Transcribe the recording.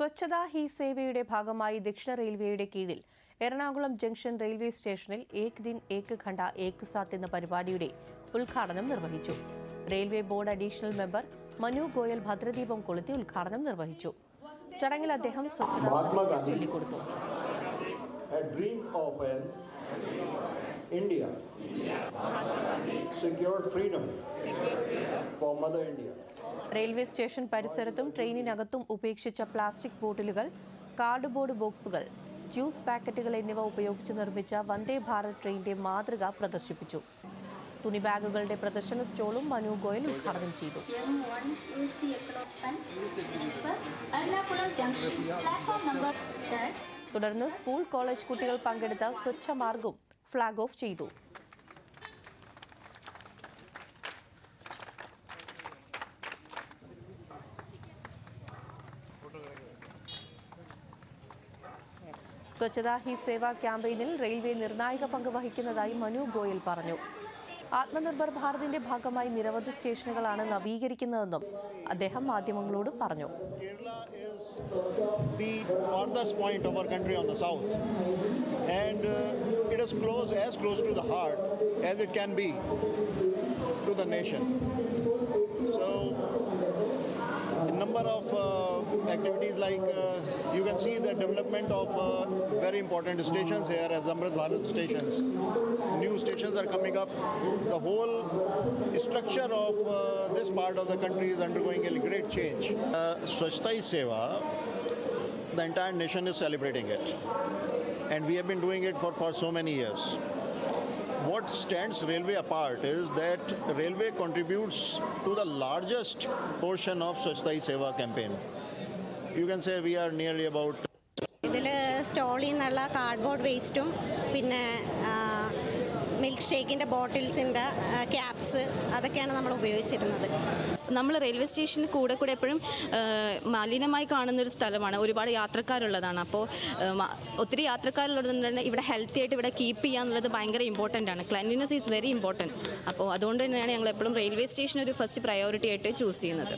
സ്വച്ഛതാ ഹി സേവയുടെ ഭാഗമായി ദക്ഷിണ റെയിൽവേയുടെ കീഴിൽ എറണാകുളം ജംഗ്ഷൻ റെയിൽവേ സ്റ്റേഷനിൽ ഏക് ദിൻ ഏക് ഖണ്ഡ ഏക് സാത്ത് എന്ന പരിപാടിയുടെ ഉദ്ഘാടനം നിർവഹിച്ചു. Railway board additional member Manu Goyal ഭദ്രദീപം കൊളുത്തി ഉദ്ഘാടനം നിർവഹിച്ചു. ചടങ്ങിൽ അദ്ദേഹം സ്വച്ഛതാ ചൊല്ലിക്കൊടുത്തു. An India, secured freedom. For Mother India. Railway station പരിസരത്തും ട്രെയിനിനകത്തും ഉപേക്ഷിച്ച പ്ലാസ്റ്റിക് ബോട്ടിലുകൾ കാർഡ്ബോർഡ് ബോക്സുകൾ ജ്യൂസ് പാക്കറ്റുകൾ എന്നിവ ഉപയോഗിച്ച് നിർമ്മിച്ച വന്ദേ ഭാരത് ട്രെയിനിന്റെ മാതൃക പ്രദർശിപ്പിച്ചു തുണി ബാഗുകളുടെ പ്രദർശന സ്റ്റോളും മനു ഗോയൽ ഉദ്ഘാടനം ചെയ്തു M1 is the Ekalopan Ernakulam Junction, platform number third. തുടർന്ന് സ്കൂൾ കോളേജ് കുട്ടികൾ പങ്കെടുത്ത സ്വച്ഛ മാർഗം ഫ്ളാഗ് ഓഫ് ചെയ്തു സ്വച്ഛതാ ഹി സേവ ക്യാമ്പയിനിൽ റെയിൽവേ നിർണായക പങ്ക് വഹിക്കുന്നതായി മനു ഗോയൽ പറഞ്ഞു. ആത്മനിർഭർ ഭാരതിന്റെ ഭാഗമായി നിരവധി സ്റ്റേഷനുകളാണ് നവീകരിക്കുന്നതെന്നും അദ്ദേഹം മാധ്യമങ്ങളോട് പറഞ്ഞു. Number of uh, activities like uh, you can see the development of uh, very important stations here as Amrit Bharat stations. New stations are coming up. The whole structure of this part of the country is undergoing a great change. Uh, Swachhta Hi Seva, the entire nation is celebrating it. And we have been doing it for, for so many years. What stands railway apart is that railway contributes to the largest portion of Swachhtai Seva campaign. You can say we are nearly about ഇതിൽ സ്റ്റോളിൽ നിന്നുള്ള cardboard വേസ്റ്റും പിന്നെ milk ഷേക്കിന്റെ ബോട്ടിൽസിന്റെ caps അതൊക്കെയാണ് നമ്മൾ ഉപയോഗിച്ചിരുന്നത്. നമ്മൾ railway സ്റ്റേഷന് കൂടെ കൂടെ എപ്പോഴും മലിനമായി കാണുന്നൊരു സ്ഥലമാണ്. ഒരുപാട് യാത്രക്കാരുള്ളതാണ്. അപ്പോൾ ഒത്തിരി യാത്രക്കാരുള്ളത് തന്നെ ഇവിടെ ഹെൽത്തി ആയിട്ട് ഇവിടെ കീപ്പ് ചെയ്യുക എന്നുള്ളത് ഭയങ്കര ഇമ്പോർട്ടന്റ് ആണ്. ക്ലൻലിനെസ് ഈസ് വെരി ഇമ്പോർട്ടന്റ് അപ്പോൾ അതുകൊണ്ട് തന്നെയാണ് ഞങ്ങൾ എപ്പോഴും റെയിൽവേ സ്റ്റേഷൻ ഒരു ഫസ്റ്റ് പ്രയോറിറ്റി ആയിട്ട് ചൂസ് ചെയ്യുന്നത്.